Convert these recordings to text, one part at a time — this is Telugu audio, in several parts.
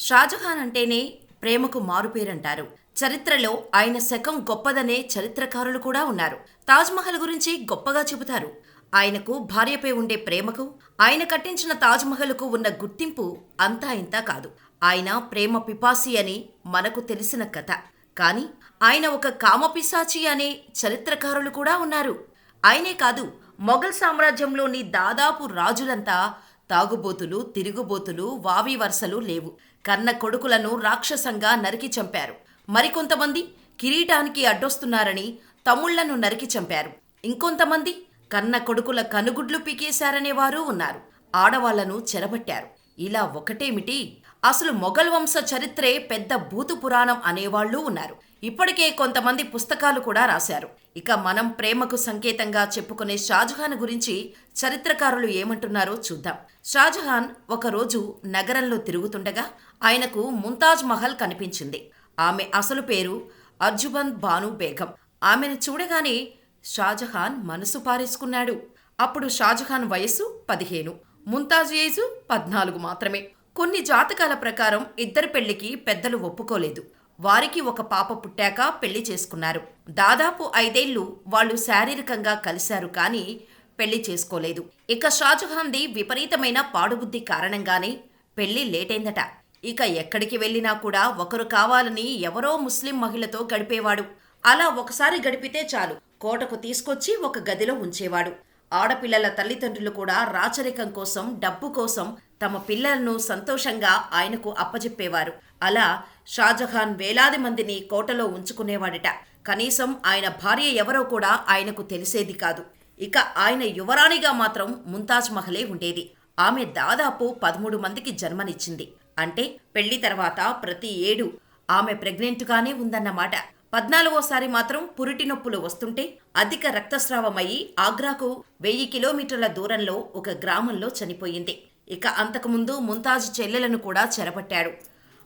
షాజహాన్ అంటేనే ప్రేమకు మారుపేరంటారు. చరిత్రలో ఆయన శకం గొప్పదనే చరిత్రకారులు కూడా ఉన్నారు. తాజ్మహల్ గురించి గొప్పగా చెబుతారు. ఆయనకు భార్యపై ఉండే ప్రేమకు ఆయన కట్టించిన తాజ్మహల్కు ఉన్న గుర్తింపు అంతా ఇంతా కాదు. ఆయన ప్రేమ పిపాసి అని మనకు తెలిసిన కథ. కానీ ఆయన ఒక కామపిశాచి అనే చరిత్రకారులు కూడా ఉన్నారు. ఆయనే కాదు మొఘల్ సామ్రాజ్యంలోని దాదాపు రాజులంతా తాగుబోతులు తిరుగుబోతులు వావి వరుసలు లేవు. కన్న కొడుకులను రాక్షసంగా నరికి చంపారు. మరికొంతమంది కిరీటానికి అడ్డొస్తున్నారని తమ్ముళ్ళను నరికి చంపారు. ఇంకొంతమంది కన్న కొడుకుల కనుగుడ్లు పీకేశారనే వారు ఉన్నారు. ఆడవాళ్ళను చెరబట్టారు. ఇలా ఒకటేమిటి? అసలు మొఘల్ వంశ చరిత్రే పెద్ద భూతు పురాణం అనేవాళ్ళు ఉన్నారు. ఇప్పటికే కొంతమంది పుస్తకాలు కూడా రాశారు. ఇక మనం ప్రేమకు సంకేతంగా చెప్పుకునే షాజహాన్ గురించి చరిత్రకారులు ఏమంటున్నారో చూద్దాం. షాజహాన్ ఒకరోజు నగరంలో తిరుగుతుండగా ఆయనకు ముంతాజ్ మహల్ కనిపించింది. ఆమె అసలు పేరు అర్జుబన్ బాను బేగం. ఆమెను చూడగానే షాజహాన్ మనసు పారేసుకున్నాడు. అప్పుడు షాజహాన్ వయస్సు పదిహేను ముంతాజ్ ఏజు పద్నాలుగు మాత్రమే. కొన్ని జాతకాల ప్రకారం ఇద్దరి పెళ్ళికి పెద్దలు ఒప్పుకోలేదు. వారికి ఒక పాప పుట్టాక పెళ్ళి చేసుకున్నారు. దాదాపు ఐదేళ్ళు వాళ్ళు శారీరకంగా కలిశారు కానీ పెళ్ళి చేసుకోలేదు. ఇక షాజహాన్ది విపరీతమైన పాడుబుద్ధి కారణంగానే పెళ్ళి లేటైందట. ఇక ఎక్కడికి వెళ్ళినా కూడా ఒకరు కావాలని ఎవరో ముస్లిం మహిళతో గడిపేవాడు. అలా ఒకసారి గడిపితే చాలు. కోటకు తీసుకొచ్చి ఒక గదిలో ఉంచేవాడు. ఆడపిల్లల తల్లిదండ్రులు కూడా రాచరికం కోసం డబ్బు కోసం తమ పిల్లలను సంతోషంగా ఆయనకు అప్పజెప్పేవారు. అలా షాజహాన్ వేలాది మందిని కోటలో ఉంచుకునేవాడట. కనీసం ఆయన భార్య ఎవరో కూడా ఆయనకు తెలిసేది కాదు. ఇక ఆయన యువరాణిగా మాత్రం ముంతాజ్ మహలే ఉండేది. ఆమె దాదాపు పదమూడు మందికి జన్మనిచ్చింది. అంటే పెళ్ళి తర్వాత ప్రతి ఏడు ఆమె ప్రెగ్నెంట్గానే ఉందన్నమాట. పద్నాలుగోసారి మాత్రం పురిటి నొప్పులు వస్తుంటే అధిక రక్తస్రావమయ్యి ఆగ్రాకు వెయ్యి కిలోమీటర్ల దూరంలో ఒక గ్రామంలో చనిపోయింది. ఇక అంతకుముందు ముంతాజ్ చెల్లెలను కూడా చెరపట్టాడు.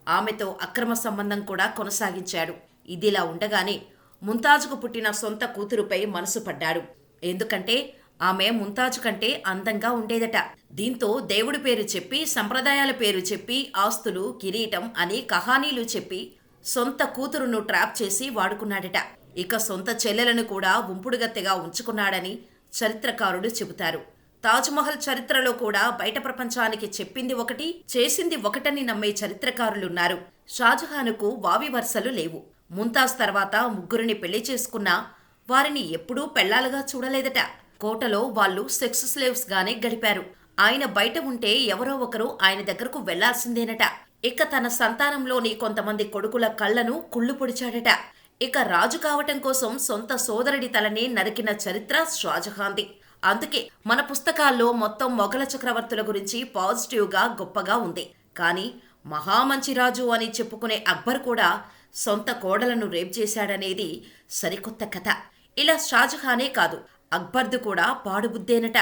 ఆమెతో అక్రమ సంబంధం కూడా కొనసాగించాడు. ఇదిలా ఉండగానే ముంతాజుకు పుట్టిన సొంత కూతురుపై మనసు పడ్డాడు. ఎందుకంటే ఆమె ముంతాజు కంటే అందంగా ఉండేదట. దీంతో దేవుడి పేరు చెప్పి సంప్రదాయాల పేరు చెప్పి ఆస్తులు కిరీటం అని కహానీలు చెప్పి సొంత కూతురును ట్రాప్ చేసి వాడుకున్నాడట. ఇక సొంత చెల్లెలను కూడా ఉంపుడుగత్తెగా ఉంచుకున్నాడని చరిత్రకారుడు చెబుతారు. తాజ్మహల్ చరిత్రలో కూడా బయట ప్రపంచానికి చెప్పింది ఒకటి చేసింది ఒకటని నమ్మే చరిత్రకారులున్నారు. షాజహానుకు వావి వరుసలు లేవు. ముంతాజ్ తర్వాత ముగ్గురిని పెళ్ళి చేసుకున్నా వారిని ఎప్పుడూ పెళ్ళాలుగా చూడలేదట. కోటలో వాళ్ళు సెక్స్ స్లేవ్స్ గానే గడిపారు. ఆయన బయట ఉంటే ఎవరో ఒకరు ఆయన దగ్గరకు వెళ్ళాల్సిందేనట. ఇక తన సంతానంలోని కొంతమంది కొడుకుల కళ్ళను కుళ్ళు పొడిచాడట. ఇక రాజు కావటం కోసం సొంత సోదరుడి తలనే నరికిన చరిత్ర షాజహాంది అందుకే మన పుస్తకాల్లో మొత్తం మొఘల చక్రవర్తుల గురించి పాజిటివ్గా గొప్పగా ఉంది. కానీ మహామంచి రాజు అని చెప్పుకునే అక్బర్ కూడా సొంత కోడలను రేప్ చేశాడనేది సరికొత్త కథ. ఇలా షాజహానే కాదు అక్బర్ది కూడా పాడుబుద్దేనట